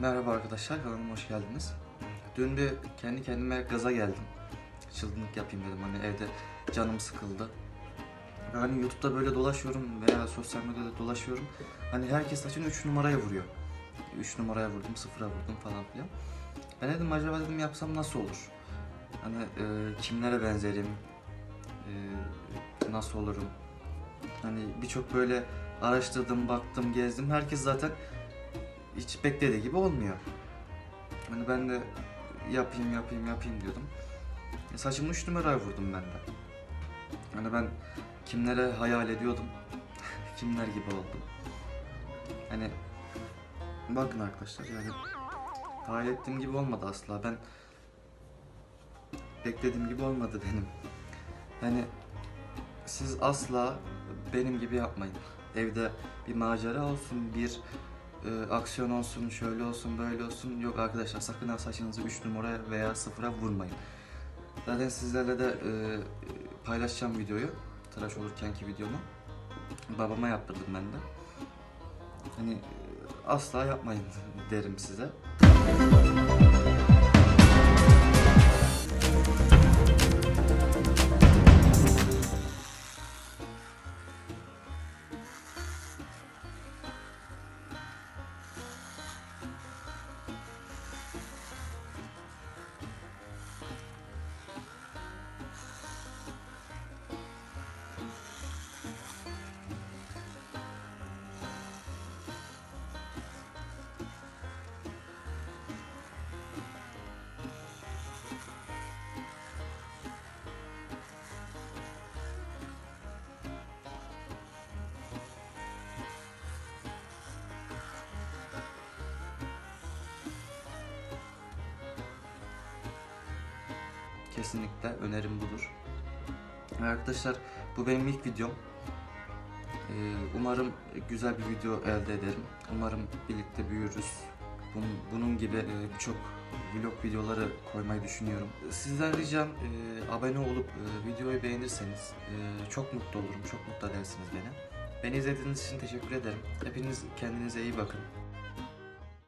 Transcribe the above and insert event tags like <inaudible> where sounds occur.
Merhaba arkadaşlar, kanalıma hoş geldiniz. Dün bir kendi kendime gaza geldim. Çılgınlık yapayım dedim hani evde canım sıkıldı. Hani YouTube'da böyle dolaşıyorum veya sosyal medyada dolaşıyorum. Hani herkes saçını 3 numaraya vuruyor. 3 numaraya vurdum, 0'a vurdum falan filan. Ben dedim acaba dedim yapsam nasıl olur? Hani e, kimlere benzerim? E, nasıl olurum? Hani birçok böyle araştırdım, baktım, gezdim. Herkes zaten hiç beklediği gibi olmuyor. Hani ben de yapayım yapayım yapayım diyordum. E, saçımı 3 numaraya vurdum ben de. Hani ben kimlere hayal ediyordum. <laughs> Kimler gibi oldum. Hani bakın arkadaşlar yani hayal ettiğim gibi olmadı asla. Ben beklediğim gibi olmadı benim. Yani siz asla benim gibi yapmayın. Evde bir macera olsun, bir e, aksiyon olsun, şöyle olsun, böyle olsun. Yok arkadaşlar sakın ha saçınızı 3 numaraya veya 0'a vurmayın. Zaten sizlerle de e, paylaşacağım videoyu. Tıraş olurkenki videomu. Babama yaptırdım ben de. Hani e, asla yapmayın <laughs> derim size. Kesinlikle önerim budur. Arkadaşlar bu benim ilk videom. Ee, Umarım güzel bir video elde ederim. Umarım birlikte büyürüz. Bunun, gibi e, birçok vlog videoları koymayı düşünüyorum. Sizden ricam e, abone olup e, videoyu beğenirseniz çok mutlu olurum, çok mutlu edersiniz beni. Beni izlediğiniz için teşekkür ederim. Hepiniz kendinize iyi bakın.